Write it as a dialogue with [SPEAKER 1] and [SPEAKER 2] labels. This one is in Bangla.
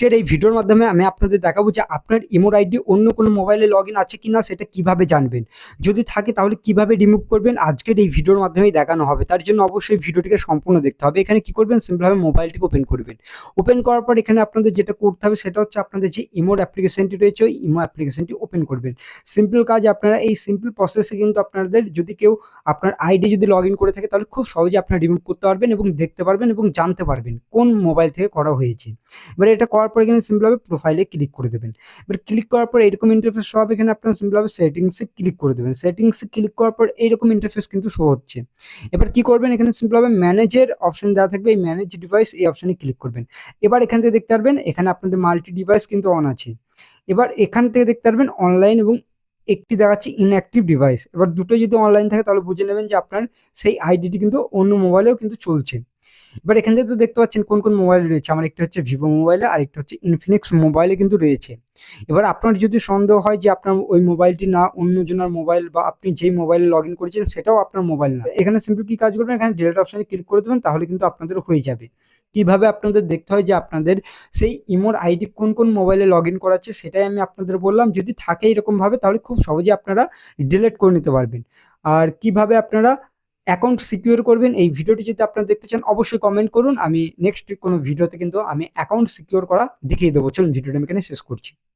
[SPEAKER 1] আজকের এই ভিডিওর মাধ্যমে আমি আপনাদের দেখাবো যে আপনার ইমোর আইডি অন্য কোনো মোবাইলে লগ ইন আছে কিনা সেটা কীভাবে জানবেন। যদি থাকে তাহলে কীভাবে রিমুভ করবেন? আজকের এই ভিডিওর মাধ্যমেই দেখানো হবে। তার জন্য অবশ্যই ভিডিওটিকে সম্পূর্ণ দেখতে হবে। এখানে কি করবেন? সিম্পলভাবে মোবাইলটিকে ওপেন করবেন। ওপেন করার পর এখানে আপনাদের যেটা করতে হবে সেটা হচ্ছে আপনাদের যে ইমোর অ্যাপ্লিকেশনটি রয়েছে, ওই ইমো অ্যাপ্লিকেশনটি ওপেন করবেন। সিম্পল কাজ আপনারা এই সিম্পল প্রসেসে কিন্তু আপনাদের যদি কেউ আপনার আইডি যদি লগ ইন করে থাকে তাহলে খুব সহজে আপনারা রিমুভ করতে পারবেন এবং দেখতে পারবেন এবং জানতে পারবেন কোন মোবাইল থেকে করা হয়েছে। এবার এটা করার পর এখানে সিম্পলভাবে প্রোফাইলে ক্লিক করে দেবেন। এবার ক্লিক করার পর এরকম ইন্টারফেস হবে এখানে আপনার সিম্পলভাবে সেটিংসে ক্লিক করে দেবেন। সেটিংসে ক্লিক করার পর এইরকম ইন্টারফেস কিন্তু শো হচ্ছে। এবার কি করবেন? এখানে সিম্পলভাবে ম্যানেজের অপশন দেওয়া থাকবে। এই ম্যানেজ ডিভাইস এই অপশনে ক্লিক করবেন। এবার এখান থেকে দেখতে পারবেন, এখানে আপনাদের মাল্টি ডিভাইস কিন্তু অন আছে। এবার এখান থেকে দেখতে পারবেন অনলাইন এবং একটি দেখাচ্ছে ইনঅ্যাক্টিভ ডিভাইস এবার দুটো যদি অনলাইন থাকে তাহলে বুঝে নেবেন যে আপনার সেই আইডিটি কিন্তু অন্য মোবাইলেও কিন্তু চলছে। এবার এখান থেকে তো দেখতে পাচ্ছেন কোন কোন মোবাইল রয়েছে। আমার একটা হচ্ছে ভিভো মোবাইলে আর একটা হচ্ছে ইনফিনিক্স মোবাইলে কিন্তু রয়েছে। এবার আপনার যদি সন্দেহ হয় যে আপনার ওই মোবাইলটি না অন্যজনের মোবাইল বা আপনি যেই মোবাইলে লগ ইন করেছেন, সেটাও আপনার মোবাইল না। এখানে সিম্পল কি কাজ করবেন? এখানে ডিলেট অপশানে ক্লিক করে দেবেন, তাহলে কিন্তু আপনাদের হয়ে যাবে। কীভাবে আপনাদের দেখতে হয় যে আপনাদের সেই ইমোর আইডি কোন কোন মোবাইলে লগ ইন করাচ্ছে, সেটাই আমি আপনাদের বললাম। যদি থাকে এরকমভাবে, তাহলে খুব সহজে আপনারা ডিলেট করে নিতে পারবেন। আর কীভাবে আপনারা অ্যাকাউন্ট সিকিউর করবেন, এই ভিডিওটি যদি আপনারা দেখতে চান, অবশ্যই কমেন্ট করুন। আমি নেক্সট কোনো ভিডিওতে কিন্তু আমি অ্যাকাউন্ট সিকিউর করা দেখিয়ে দেবো। চলুন, ভিডিওটা আমি এখানে শেষ করছি।